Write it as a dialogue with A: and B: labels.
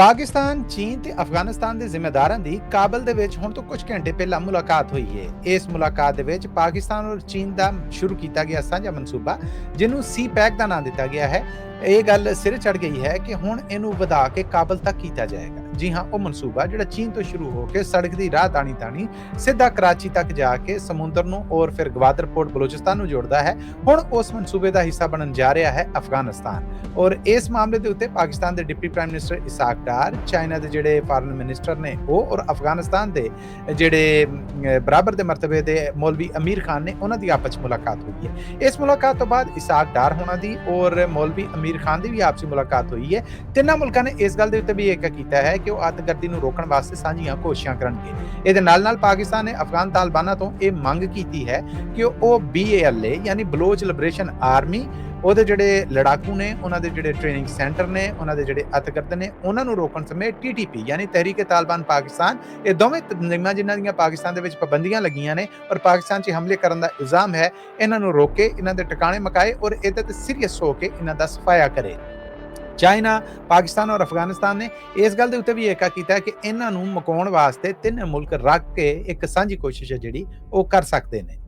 A: ਪਾਕਿਸਤਾਨ, ਚੀਨ ਤੇ ਅਫਗਾਨਿਸਤਾਨ ਦੇ ਜ਼ਿੰਮੇਦਾਰਾਂ ਦੀ ਕਾਬਲ ਦੇ ਵਿੱਚ ਹੁਣ ਤੋਂ ਕੁਝ ਘੰਟੇ ਪਹਿਲਾਂ ਮੁਲਾਕਾਤ ਹੋਈ ਹੈ ਇਸ ਮੁਲਾਕਾਤ ਦੇ ਵਿੱਚ ਪਾਕਿਸਤਾਨ ਔਰ ਚੀਨ ਦਾ ਸ਼ੁਰੂ ਕੀਤਾ ਗਿਆ ਸਾਂਝਾ ਮਨਸੂਬਾ, ਜਿਹਨੂੰ ਸੀ ਪੈਕ ਦਾ ਨਾਮ ਦਿੱਤਾ ਗਿਆ ਹੈ। ਇਹ ਗੱਲ ਸਿਰ ਚੜ ਗਈ ਹੈ ਕਿ ਹੁਣ ਇਹਨੂੰ ਵਧਾ ਕੇ ਕਾਬਲ ਤੱਕ ਕੀਤਾ ਜਾਏਗਾ। ਜੀ ਹਾਂ, ਉਹ ਮਨਸੂਬਾ ਜਿਹੜਾ ਚੀਨ ਤੋਂ ਸ਼ੁਰੂ ਹੋ ਕੇ ਸੜਕ ਦੀ ਰਾਹ ਤਾਣੀ ਤਾਣੀ ਸਿੱਧਾ ਕਰਾਚੀ ਤੱਕ ਜਾ ਕੇ ਸਮੁੰਦਰ ਨੂੰ ਔਰ ਫਿਰ ਗਵਾਦਰ ਪੋਰਟ ਬਲੋਚਿਸਤਾਨ ਨੂੰ ਜੋੜਦਾ ਹੈ। ਹੁਣ ਉਸ ਮਨਸੂਬੇ ਦਾ ਹਿੱਸਾ ਬਣਨ ਜਾ ਰਿਹਾ ਹੈ ਅਫਗਾਨਿਸਤਾਨ। ਔਰ ਇਸ ਮਾਮਲੇ ਦੇ ਉੱਤੇ ਪਾਕਿਸਤਾਨ ਦੇ deputy prime minister Ishaq Dar, China ਦੇ ਜਿਹੜੇ ਫਾਰਨ ਮਿਨਿਸਟਰ ਨੇ ਉਹ ਔਰ ਅਫਗਾਨਿਸਤਾਨ ਦੇ ਜਿਹੜੇ ਬਰਾਬਰ ਦੇ ਮਰਤਬੇ ਦੇ ਮੌਲਵੀ ਅਮੀਰ ਖਾਨ ਨੇ ਉਹਨਾਂ ਦੀ ਆਪਸ ਵਿੱਚ ਮੁਲਾਕਾਤ ਹੋਈ ਹੈ। ਇਸ ਮੁਲਾਕਾਤ ਤੋਂ ਬਾਅਦ ਇਸਾਕ ਡਾਰ ਹੋਣਾ ਦੀ ਔਰ ਮੌਲਵੀ ਅਮੀਰ ਖਾਨ ਦੀ ਵੀ ਆਪਸੀ ਮੁਲਾਕਾਤ ਹੋਈ ਹੈ ਤਿੰਨਾਂ ਮੁਲਕਾਂ ਨੇ ਇਸ ਗੱਲ ਦੇ ਉੱਤੇ ਵੀ ਏਕਾ ਕੀਤਾ ਹੈ ਕਿ ਉਹ ਅੱਤਗਰਦੀ ਨੂੰ ਰੋਕਣ ਵਾਸਤੇ ਸਾਂਝੀਆਂ ਕੋਸ਼ਿਸ਼ਾਂ ਕਰਨਗੇ। ਇਹਦੇ ਨਾਲ ਨਾਲ ਪਾਕਿਸਤਾਨ ਨੇ ਅਫਗਾਨ ਤਾਲਿਬਾਨਾਂ ਤੋਂ ਇਹ ਮੰਗ ਕੀਤੀ ਹੈ ਕਿ ਉਹ BALA ਯਾਨੀ ਬਲੋਚ ਲਿਬਰੇਸ਼ਨ ਆਰਮੀ ਉਹਦੇ ਜਿਹੜੇ ਲੜਾਕੂ ਨੇ, ਉਹਨਾਂ ਦੇ ਜਿਹੜੇ ਟ੍ਰੇਨਿੰਗ ਸੈਂਟਰ ਨੇ, ਉਹਨਾਂ ਦੇ ਜਿਹੜੇ ਅਤਕਰਦ ਨੇ, ਉਹਨਾਂ ਨੂੰ ਰੋਕਣ ਸਮੇਤ TTP ਯਾਨੀ ਤਹਿਰੀਕੇ ਤਾਲਿਬਾਨ ਪਾਕਿਸਤਾਨ, ਇਹ ਦੋਵੇਂ ਤਨਜ਼ੀਮਾਂ ਜਿਨ੍ਹਾਂ ਦੀਆਂ ਪਾਕਿਸਤਾਨ ਦੇ ਵਿੱਚ ਪਾਬੰਦੀਆਂ ਲੱਗੀਆਂ ਨੇ ਔਰ ਪਾਕਿਸਤਾਨ 'ਚ ਹਮਲੇ ਕਰਨ ਦਾ ਇਲਜ਼ਾਮ ਹੈ, ਇਹਨਾਂ ਨੂੰ ਰੋਕੇ ਇਹਨਾਂ ਦੇ ਟਿਕਾਣੇ ਮਕਾਏ ਔਰ ਇਹਦੇ ਤੇ ਸੀਰੀਅਸ ਹੋ ਕੇ ਇਹਨਾਂ ਦਾ ਸਫਾਇਆ ਕਰੇ। ਚਾਈਨਾ, ਪਾਕਿਸਤਾਨ ਔਰ ਅਫਗਾਨਿਸਤਾਨ ਨੇ ਇਸ ਗੱਲ ਦੇ ਉੱਤੇ ਵੀ ਏਕਾ ਕੀਤਾ ਕਿ ਇਹਨਾਂ ਨੂੰ ਮਕਾਉਣ ਵਾਸਤੇ ਤਿੰਨ ਮੁਲਕ ਰੱਖ ਕੇ ਇੱਕ ਸਾਂਝੀ ਕੋਸ਼ਿਸ਼ ਹੈ ਜਿਹੜੀ ਉਹ ਕਰ ਸਕਦੇ ਨੇ।